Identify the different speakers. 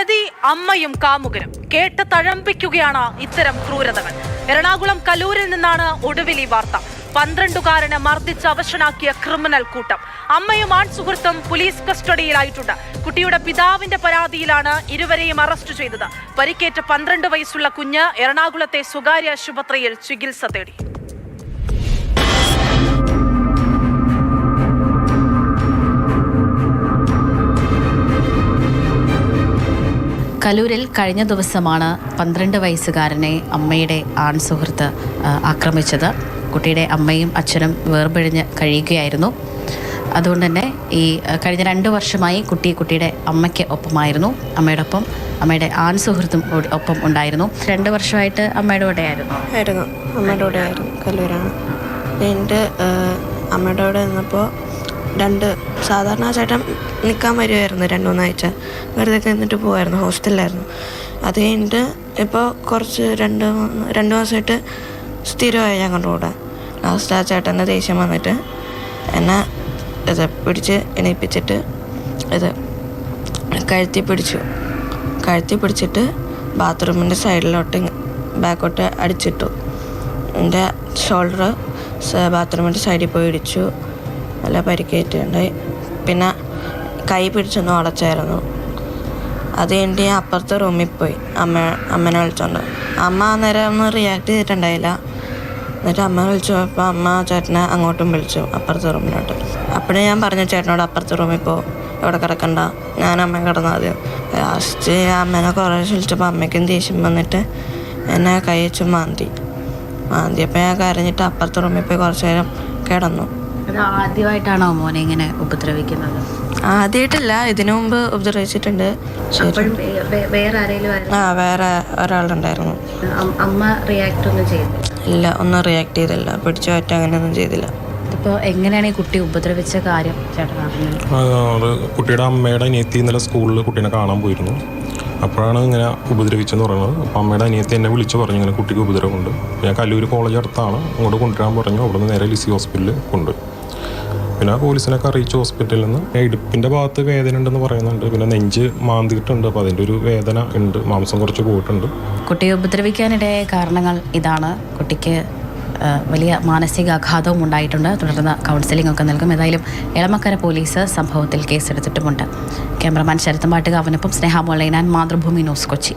Speaker 1: പ്രതി അമ്മയും കാമുകനും കേട്ട് തഴമ്പിക്കുകയാണ് ഇത്തരം ക്രൂരതകൾ. എറണാകുളം കലൂരിൽ നിന്നാണ് ഒടുവിൽ ഈ വാർത്ത. പന്ത്രണ്ടുകാരനെ മർദ്ദിച്ച് അവശനാക്കിയ ക്രിമിനൽ കൂട്ടം. അമ്മയും ആൺസുഹൃത്തും പോലീസ് കസ്റ്റഡിയിലായിട്ടുണ്ട്. കുട്ടിയുടെ പിതാവിന്റെ പരാതിയിലാണ് ഇരുവരെയും അറസ്റ്റ് ചെയ്തത്. പരിക്കേറ്റ പന്ത്രണ്ട് വയസ്സുള്ള കുഞ്ഞ് എറണാകുളത്തെ സ്വകാര്യ ആശുപത്രിയിൽ ചികിത്സ തേടി.
Speaker 2: കലൂരിൽ കഴിഞ്ഞ ദിവസമാണ് പന്ത്രണ്ട് വയസ്സുകാരനെ അമ്മയുടെ ആൺ സുഹൃത്ത് ആക്രമിച്ചത്. കുട്ടിയുടെ അമ്മയും അച്ഛനും വേർപിഴിഞ്ഞ് കഴിയുകയായിരുന്നു. അതുകൊണ്ട് തന്നെ ഈ കഴിഞ്ഞ രണ്ട് വർഷമായി കുട്ടി കുട്ടിയുടെ അമ്മയ്ക്ക് ഒപ്പമായിരുന്നു. അമ്മയുടെ ഒപ്പം അമ്മയുടെ ആൺ സുഹൃത്തും ഒപ്പം ഉണ്ടായിരുന്നു. രണ്ട് വർഷമായിട്ട് അമ്മയുടെ കൂടെ
Speaker 3: ആയിരുന്നു. ആയിരുന്നു അമ്മയുടെ കൂടെ ആയിരുന്നു കല്ലൂരാണ് എന്റെ അമ്മയുടെ കൂടെ നിന്നപ്പോൾ രണ്ട് സാധാരണ ആ ചേട്ടൻ നിൽക്കാൻ വരുമായിരുന്നു രണ്ട് മൂന്നാഴ്ച. വെറുതെ നിന്നിട്ട് പോവായിരുന്നു ഹോസ്റ്റലിലായിരുന്നു. അത് കഴിഞ്ഞിട്ട് ഇപ്പോൾ കുറച്ച് രണ്ട് രണ്ട് മാസമായിട്ട് സ്ഥിരമായി ഞങ്ങളുടെ കൂടെ. ലാസ്റ്റ് ആ ചേട്ടന്റെ ദേഷ്യം വന്നിട്ട് എന്നെ ഇത് പിടിച്ച് എണീപ്പിച്ചിട്ട് ഇത് കഴുത്തി പിടിച്ചു. കഴുത്തി പിടിച്ചിട്ട് ബാത്റൂമിന്റെ സൈഡിലോട്ട് ബാക്കോട്ട് അടിച്ചിട്ടു. എന്റെ ഷോൾഡർ ബാത്റൂമിന്റെ സൈഡിൽ പോയി ഇടിച്ചു. നല്ല പരിക്കേറ്റുണ്ടായി പിന്നെ കൈ പിടിച്ചൊന്നും അടച്ചായിരുന്നു അത് കഴിഞ്ഞിട്ട് ഞാൻ അപ്പുറത്തെ റൂമിൽ പോയി. അമ്മ അമ്മനെ വിളിച്ചോണ്ട്. അമ്മ അന്നേരം ഒന്നും റിയാക്ട് ചെയ്തിട്ടുണ്ടായില്ല. എന്നിട്ട് അമ്മ വിളിച്ചു അപ്പോൾ അമ്മ ചേട്ടനെ അങ്ങോട്ടും വിളിച്ചു അപ്പുറത്തെ റൂമിലോട്ട് അപ്പോഴേ ഞാൻ പറഞ്ഞു ചേട്ടനോട് അപ്പുറത്തെ റൂമിൽ പോ. ഇവിടെ കിടക്കണ്ട. ഞാൻ അമ്മ കിടന്നു ആദ്യം ലാസ്റ്റ് അമ്മേനെ കുറേ വിളിച്ചപ്പോൾ അമ്മയ്ക്കും ദേഷ്യം വന്നിട്ട് എന്നെ കൈ വെച്ച് മാന്തി. മാന്തിയപ്പോൾ ഞാൻ കരഞ്ഞിട്ട് അപ്പുറത്തെ റൂമിൽ പോയി കുറച്ച് നേരം കിടന്നു.
Speaker 2: ആദ്യമായിട്ടാണോ മോനെ ഇങ്ങനെ ഉപദ്രവിക്കുന്നത്?
Speaker 3: ആദ്യമായിട്ടില്ല ഇതിനു മുമ്പ് ഉപദ്രവിച്ചിട്ടുണ്ട്.
Speaker 2: വേറെ ആരെങ്കിലും
Speaker 3: ആ വേറെ ഒരാളുണ്ടായിരുന്നു.
Speaker 2: അമ്മ റിയാക്ട് ഒന്നും ചെയ്തില്ല?
Speaker 3: ഇല്ല ഒന്നും റിയാക്ട് ചെയ്തില്ല. പിടിച്ചു പറ്റ അങ്ങനെയൊന്നും ചെയ്തില്ല.
Speaker 2: ഇപ്പോൾ എങ്ങനെയാണ് ഈ കുട്ടി ഉപദ്രവിച്ച കാര്യം ചേട്ടൻ
Speaker 4: കുട്ടിയുടെ അമ്മയുടെ അനിയത്തി ഇന്നലെ സ്കൂളിൽ കുട്ടീനെ കാണാൻ പോയിരുന്നു. അപ്പോഴാണ് ഇങ്ങനെ ഉപദ്രവിച്ചെന്ന് പറയുന്നത്. അപ്പം അമ്മയുടെ അനിയത്തി എന്നെ വിളിച്ച് പറഞ്ഞു ഇങ്ങനെ കുട്ടിക്ക് ഉപദ്രവമുണ്ട്. ഞാൻ കല്ലൂർ കോളേജ് അടുത്താണ്. അങ്ങോട്ട് കൊണ്ടുവരാൻ പറഞ്ഞു. അവിടെ നിന്ന് നേരെ ലിസി ഹോസ്പിറ്റലിൽ കൊണ്ടുപോയി പിന്നെ ആ പോലീസിനൊക്കെ അറിയിച്ചു ഹോസ്പിറ്റലിൽ നിന്ന് ഇടുപ്പിന്റെ ഭാഗത്ത് വേദന ഉണ്ടെന്ന് പറയുന്നുണ്ട്. പിന്നെ നെഞ്ച് മാന്തിയിട്ടുണ്ട്. അപ്പോൾ അതിന്റെ ഒരു വേദന ഉണ്ട്. മാംസം കുറച്ച് പോയിട്ടുണ്ട്.
Speaker 2: കുട്ടിയെ ഉപദ്രവിക്കാനിടയായ കാരണങ്ങൾ ഇതാണ്. കുട്ടിക്ക് വലിയ മാനസികാഘാതവും ഉണ്ടായിട്ടുണ്ട്. തുടർന്ന് കൗൺസിലിംഗ് ഒക്കെ നൽകും. ഏതായാലും എളമക്കര പോലീസ് സംഭവത്തിൽ കേസെടുത്തിട്ടുമുണ്ട്. ക്യാമറമാൻ ശരത്തമ്പാട്ടുകാവനൊപ്പം സ്നേഹ മോളൈനാൻ മാതൃഭൂമി ന്യൂസ് കൊച്ചി.